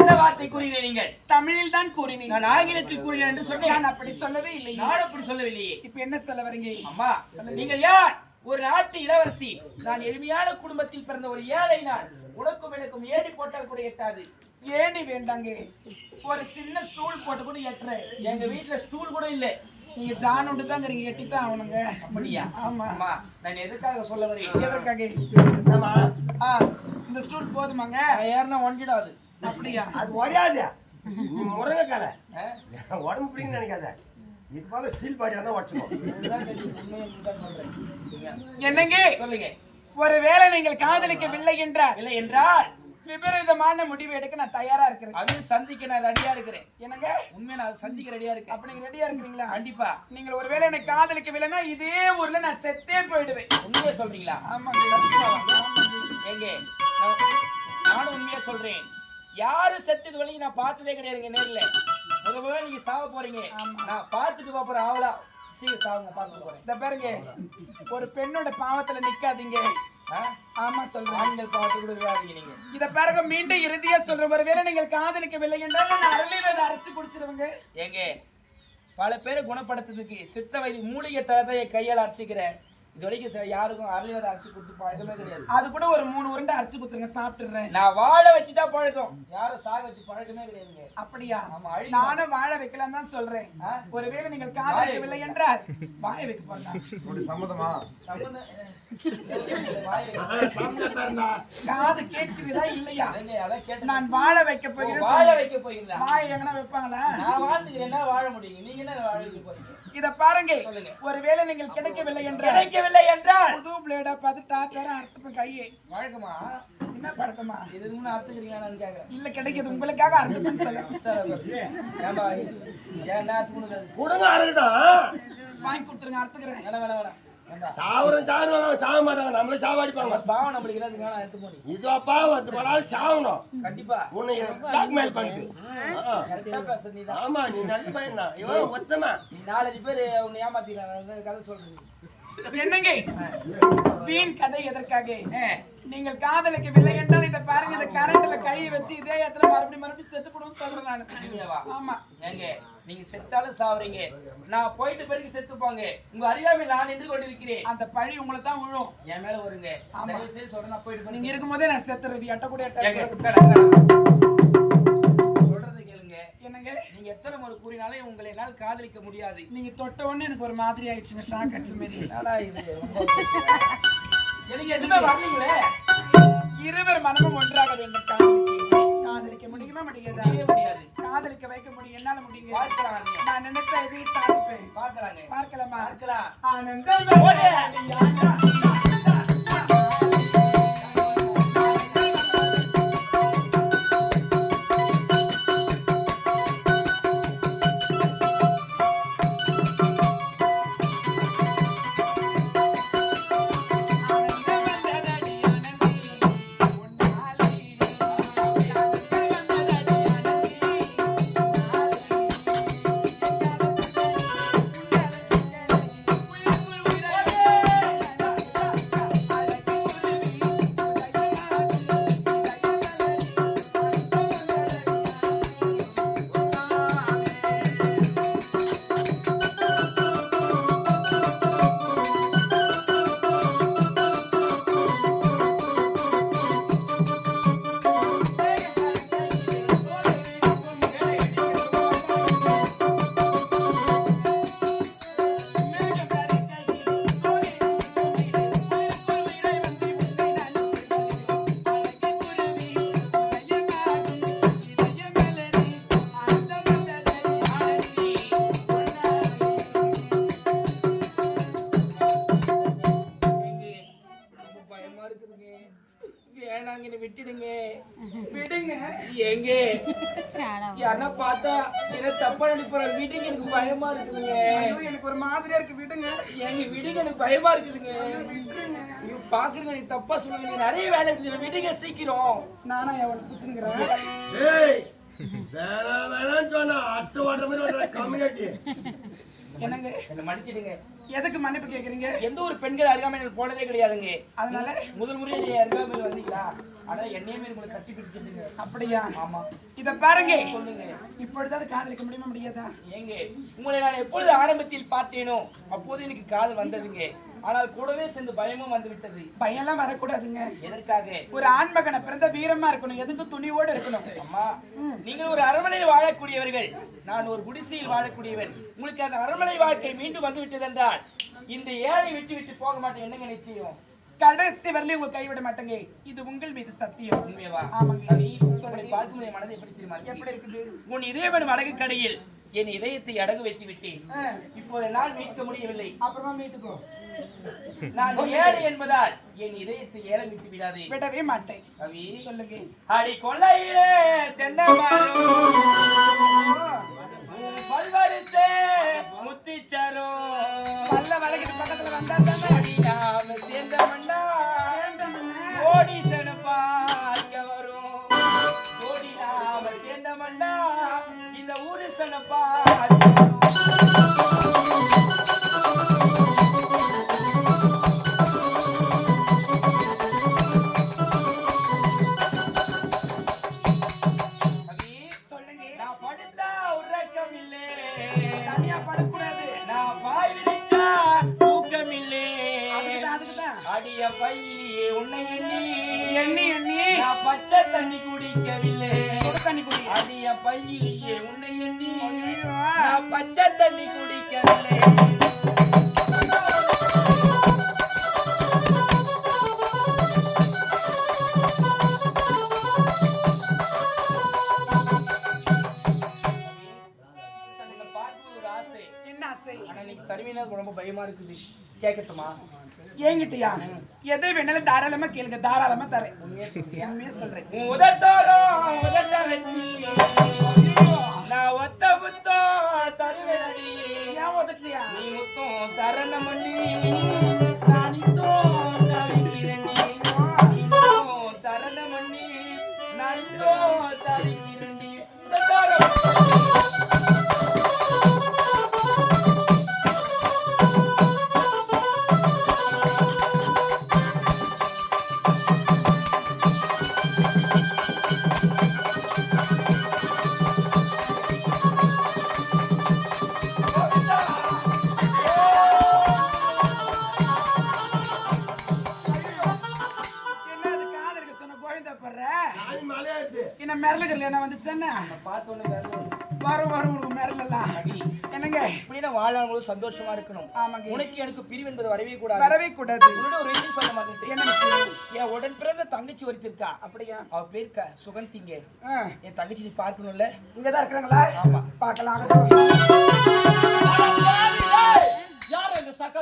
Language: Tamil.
என்ன வார்த்தை கூறினீங்க நீங்கள். தமிழில் தான் கூறினேன் நான் ஆங்கிலத்தில் கூறினேன் என்று சொன்னேன். நான் அப்படி சொல்லவே இல்லை நான் அப்படி சொல்லவில்லையே. இப்ப என்ன சொல்ல வரீங்க? அம்மா நீங்கள் யார்? ஒரு நாட்டு இளவரசி. நான் எளிமையான குடும்பத்தில் பிறந்த ஒரு ஏழை நான். உனக்கும் எனக்கும் ஏணி போட்டால் கூட எட்டாது. ஏணி வேண்டாங்க. ஒரு சின்ன ஸ்டூல் போட்டு கூட எட்டுற. எங்க வீட்டுல ஸ்டூல் கூட இல்ல. நீங்க ஜானோட்டு தான் நீங்க எட்டித்தான் ஆகணுங்க. அப்படியா? ஆமா. அம்மா நான் எதுக்காக சொல்ல வரேன்? எதற்காக? ஆ. இந்த ஸ்டூல் போதுமாங்க. நான் ஏறினா ஒன்றிடாது அப்படியா? அது உடையாது நீ முருங்கைக்கால ஆ? உடம்பு பிடிக்குன்னு நினைக்காத. இது போல ஸ்டீல் பாடியா தான் உடச்சுக்கோ என்னங்க? சொல்லுங்க. ஒருவேளை நீங்கள் காதலிக்கவில்லை என்றால்? இல்லை என்றால்? விபரீதமான முடிவு எடுக்க நான் தயாரா இருக்கிறேன். அதையும் சந்திக்க நான் ரெடியா இருக்கிறேன். என்னங்க? உண்மையை நான் சந்திக்க ரெடியா இருக்கேன். அப்ப நீங்க ரெடியா இருக்கிறீங்களா? கண்டிப்பா. நீங்கள் ஒருவேளை என்னை காதலிக்கவில்லைன்னா இதே ஊர்ல நான் செத்தே போயிடுவேன். உண்மையை சொல்றீங்களா? ஆமாங்க எங்க நானும் உண்மையா சொல்றேன். யாரும் செத்தது வரைக்கும் நான் பார்த்ததே கிடையாதுங்க நேர்ல. முத முதல்ல நீங்க சாவ போறீங்க. நான் பார்த்துட்டு பாப்பறேன் ஆவலா. சீக்கிரம் சாவுங்க பார்த்துட்டு போறேன். இந்த பாருங்க ஒரு பெண்ணோட பாவத்துல நிக்காதீங்க? ஆமா சொல்றேன். ஆண்கள் பார்த்து கூட விடாதீங்க நீங்க. இத பாருங்க மீண்டும் இறுதியா சொல்றேன். ஒருவேளை நீங்கள் காதலிக்கவில்லை என்றால் நான் அரளி வேத அரைச்சு குடிச்சிருவங்க. ஏங்க பல பேரை குணப்படுத்துறதுக்கு சித்த வைத்திய மூலிகை தளத்தை கையால் அரைச்சிக்கிறேன். இது வரைக்கும் யாருக்கும் அரளிவதை அரைச்சி கொடுத்து பழக்கமே கிடையாது. அது கூட ஒரு மூணு உருண்டை அரைச்சு குத்துருங்க சாப்பிட்டுறேன். நான் வாழ வச்சுதான் பழக்கம். யாரும் சாக வச்சு பழக்கமே கிடையாதுங்க. அப்படியா? நானும் வாழ வைக்கலாம் தான் சொல்றேன். ஒருவேளை நீங்கள் காதலிக்கவில்லை என்றால் வாய வைக்க போறேன் சம்மதமா காது கேட்குதா இல்லையா. நான் வாழ வைக்க போகிறேன் வாழ. வைக்க போறீங்களா வாய் எங்கன்னா வைப்பாங்களா? நான் வாழ்ந்துக்கிறேன்னா வாழ முடியும் நீங்க என்ன வாழ வைக்க போறீங்க? இத பாருங்க. சொல்லுங்க. ஒருவேளை நீங்கள் கிடைக்கவில்லை என்றால் கிடைக்கவில்லை என்றால்? புது பிளேட பார்த்து டாக்டர் அறுத்துப்ப கையே. வழக்கமா? என்ன பழக்கமா? இது முன்ன அறுத்துக்கிறீங்களான்னு கேக்குறேன் இல்ல கிடைக்குது. உங்களுக்காக அறுத்துப்பேன்னு சொல்ல. ஏன்பா ஏன் நேரத்துக்கு முன்னாடி கொடுங்க அறக்கட்டும் வாங்கி கொடுத்துருங்க அறுத்துக்கிறேன். வேணாம் வேணாம் வேணாம். சாவரம் சாவரம் சாக மாட்டாங்க. நம்மளே சாவடிப்பாங்க பாவம் நம்மளுக்கு வேணாம் எடுத்து போனி இதுவாப்பா வந்து பலால் சாவணும். கண்டிப்பா. உன்னை பிளாக்மெயில் பண்ணிட்டு. ஆமா நீ நல்ல பையன் தான் இவன் ஒத்தமா. நீ நாலஞ்சு பேர் உன்னை ஏமாத்திக்கிறாங்க. கதை சொல்றீங்க என்னங்க? வீண் கதை எதற்காக? நீங்கள் காதலிக்கவில்லை என்றால் இத பாருங்க இந்த கரண்ட்ல கையை வச்சு இதே இடத்துல மறுபடியும் மறுபடியும் செத்து போடுவோம்னு சொல்றேன் நானு? ஆமா. ஏங்க நீங்க செத்தாலும் சாவறீங்க. நான் போயிட்டு பிறகு செத்துப்பாங்க. உங்க அறியாமை நான் நின்று கொண்டிருக்கிறேன். அந்த பழி உங்களை தான் விழும். என் மேல வருங்க. தயவு செய்து சொல்றேன் நான் போயிட்டு நீங்க இருக்கும்போதே நான் செத்துறது எட்ட கூட என்னங்க நீங்க எத்தனை முறை கூறினாலும் உங்களை என்னால் காதலிக்க முடியாது. நீங்க தொட்ட உடனே எனக்கு ஒரு மாதிரி ஆயிடுச்சுங்க ஷாக் அடிச்ச மாதிரி என்னடா இது? எனக்கு எதுவுமே வரலீங்களே? இருவர் மனமும் ஒன்றாக வேண்டும். காதலிக்க முடியுமா முடியாதா? முடியாது. காதலிக்க வைக்க முடியும். என்னால முடியுங்க அதையும். நான் நினைச்ச எதையும் சாதிப்பேன் பார்க்கலாங்க பார்க்கலாமா? பார்க்கலாம். ஆனந்தம் யாருன்னா பார்த்தா என்ன தப்பா நினைப்பாங்க விடுங்க எனக்கு பயமா இருக்குதுங்க. எனக்கு ஒரு மாதிரியா இருக்கு. விடுங்க. எங்க விடுங்க எனக்கு பயமா இருக்குதுங்க. ஐயோ, பாக்குறீங்க எனக்கு தப்பா சொல்லுங்க நிறைய வேலை இருக்குது. விடுங்க சீக்கிரம். நானா எவ்வளவு பிடிச்சுங்கிறேன் டேய் வேணா வேணான்னு சொன்னா அட்டை ஓட்டுற மாதிரி கம்மியாச்சு. என்னங்க? என்ன மன்னிச்சிடுங்க. எதுக்கு மன்னிப்பு கேக்குறீங்க? எந்த ஒரு பெண்கள் அருகாமையில் போனதே கிடையாதுங்க. அதனால? முதல் முறையா நீ அருகாமையில் வந்தீங்களா? ஆனா என்னையுமே உங்களை கட்டி அப்படியா? ஆமா. இத பாருங்க. சொல்லுங்க. இப்பொழுதாவது காதலிக்க முடியுமா முடியாதா? ஏங்க உங்களை நான் எப்பொழுது ஆரம்பத்தில் பார்த்தேனோ அப்போது எனக்கு காதல் வந்ததுங்க. ஆனால் கூடவே சேர்ந்து பயமும் வந்து விட்டது பையன்லாம் வரக்கூடாதுங்க. எதற்காக? ஒரு ஆண்மகனை பிறந்த வீரமா இருக்கணும் எதுக்கு துணிவோடு இருக்கணும். அம்மா நீங்கள் ஒரு அரண்மனையில் வாழக்கூடியவர்கள். நான் ஒரு குடிசையில் வாழக்கூடியவன். உங்களுக்கு அந்த அரண்மனை வாழ்க்கை மீண்டும் வந்து விட்டது என்றால் இந்த ஏழை விட்டு விட்டு போக மாட்டேன். என்னங்க நிச்சயம்? கடைசி வரலையும் உங்க கைவிட மாட்டேங்க. இது உங்கள் மீது சத்தியம். உண்மையவா? ஆமாங்க. கவி, உன்னை பார்க்கும் மனதை எப்படி தெரியுமா? எப்படி இருக்குது? உன் இதயவன் அடகு கடையில் என் இதயத்தை அடகு வைத்து விட்டேன். இப்போது என்னால் மீட்க முடியவில்லை. அப்புறமா வீட்டுக்கோ நான் ஏழை என்பதால் என் இதயத்தை ஏலம் விட்டு விடாதே. விடவே மாட்டேன். கவி. சொல்லுங்க. அடி கொள்ளையிலே தென்னை பல்வரிசை முத்திச்சரோ. நல்ல வழக்கிட்டு பக்கத்துல வந்தா தானே? அடிய பையிலே உன்னை எண்ணி. எண்ணி எண்ணி. நான் பச்சை தண்ணி குடிக்கவில்லை. சுடு தண்ணி குடி. அடிய பையிலேயே உன்னை எண்ணி. நான் பச்சை தண்ணி குடிக்கவில்லை. பயமா இருக்குது. கேட்கட்டுமா ஏங்கிட்டியா எதை வேணாலும் தாராளமா கேளுங்க தாராளமா தரேன். உண்மையா சொல்றேன். நான் ஒத்த புத்தம் தருவேனடி. ஏன் உதட்டலையா? நீ முத்தம் தரணம் பண்ணி மிரளுக்கு இல்லையா? வந்துச்சேன்னா வரும் வாரம் உனக்கு மிரளலாம் என்னங்க? இப்படின்னா வாழாங்களும் சந்தோஷமா இருக்கணும். ஆமாங்க. உனக்கு எனக்கு பிரிவு என்பது வரவே கூடாது. வரவே கூடாது உன்னோட ஒரு விஷயம் சொல்ல மாட்டேன் எனக்கு என் உடன் பிறந்த தங்கச்சி ஒருத்திருக்கா அப்படியா? அவ பேருக்க சுகந்திங்க. என் தங்கச்சி நீ பார்க்கணும்ல? இங்கே தான் இருக்கிறாங்களா? ஆமா. பார்க்கலாம். யார் இந்த சக்கா